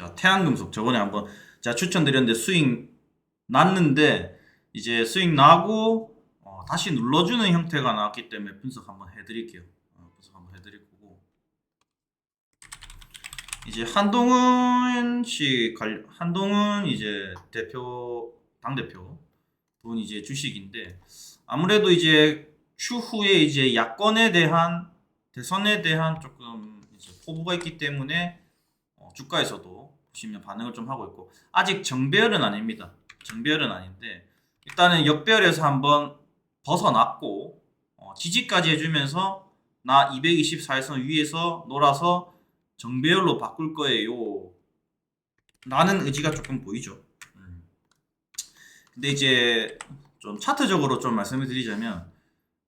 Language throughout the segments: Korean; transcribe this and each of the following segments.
자, 태양금속 저번에 한번 제가 추천드렸는데 수익 났는데 이제 수익 나고 어, 다시 눌러주는 형태가 나왔기 때문에 분석 한번 해드릴게요. 어, 분석 한번 해드릴 거고 이제 한동훈 씨 관, 한동훈 이제 대표 당 대표 분 이제 주식인데 아무래도 이제 추후에 이제 야권에 대한 대선에 대한 조금 이제 포부가 있기 때문에 어, 주가에서도 보시면 반응을 좀 하고 있고 아직 정배열은 아닙니다. 정배열은 아닌데 일단은 역배열에서 한번 벗어났고 어, 지지까지 해주면서 나 224에서 위에서 놀아서 정배열로 바꿀 거예요. 라는 의지가 조금 보이죠. 음. 근데 이제 좀 차트적으로 좀 말씀을 드리자면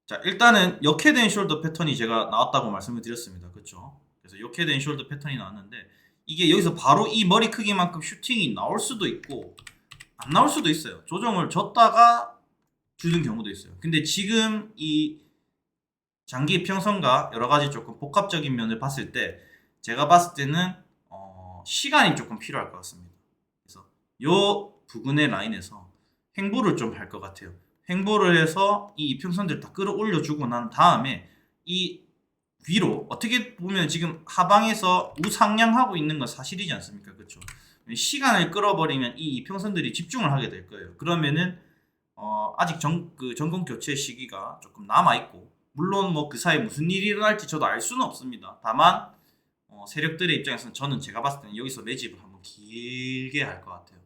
자 일단은 역해된 숄더 패턴이 제가 나왔다고 말씀을 드렸습니다. 그렇죠? 그래서 역해된 숄더 패턴이 나왔는데 이게 여기서 바로 이 머리 크기만큼 슈팅이 나올 수도 있고 안 나올 수도 있어요. 조정을 줬다가 주는 경우도 있어요. 근데 지금 이 장기 평선과 여러 가지 조금 복합적인 면을 봤을 때 제가 봤을 때는 어, 시간이 조금 필요할 것 같습니다. 그래서 요 부근의 라인에서 행보를 좀 할 것 같아요. 행보를 해서 이 이평선들 다 끌어올려 주고 난 다음에 이 위로 어떻게 보면 지금 하방에서 우상향하고 있는 건 사실이지 않습니까? 그렇죠? 시간을 끌어버리면 이 이평선들이 집중을 하게 될 거예요. 그러면은 어, 아직 정, 그 정권 교체 시기가 조금 남아 있고 물론 뭐 그 사이에 무슨 일이 일어날지 저도 알 수는 없습니다. 다만 어, 세력들의 입장에서는 저는 제가 봤을 때는 여기서 매집을 한번 길게 할 것 같아요.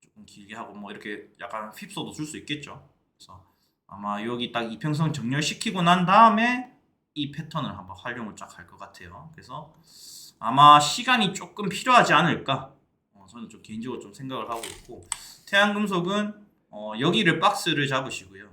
조금 길게 하고 뭐 이렇게 약간 휩소도 줄 수 있겠죠. 그래서 아마 여기 딱 이평선 정렬시키고 난 다음에 이 패턴을 한번 활용을 쫙 할 것 같아요. 그래서 아마 시간이 조금 필요하지 않을까. 어, 저는 좀 개인적으로 좀 생각을 하고 있고 태양금속은 어, 여기를 박스를 잡으시고요.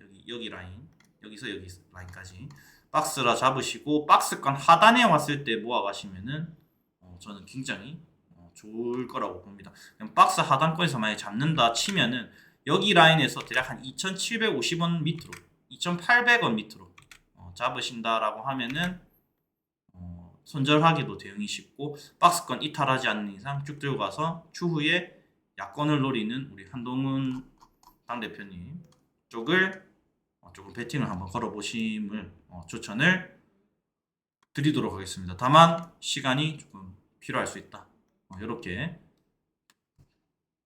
여기 여기 라인 여기서 여기 라인까지 박스라 잡으시고 박스권 하단에 왔을 때 모아 가시면은 어, 저는 굉장히 어, 좋을 거라고 봅니다. 박스 하단권에서 만약 잡는다 치면은 여기 라인에서 대략 한 2,750원 밑으로 2,800원 밑으로 어, 잡으신다라고 하면은 어, 손절하기도 대응이 쉽고 박스권 이탈하지 않는 이상 쭉 들고 가서 추후에 야권을 노리는 우리 한동훈 당 대표님 쪽을 어, 조금 배팅을 한번 걸어보심을 어, 추천을 드리도록 하겠습니다. 다만 시간이 조금 필요할 수 있다. 어, 이렇게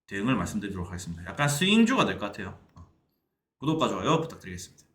대응을 말씀드리도록 하겠습니다. 약간 스윙주가 될 것 같아요. 어, 구독과 좋아요 부탁드리겠습니다.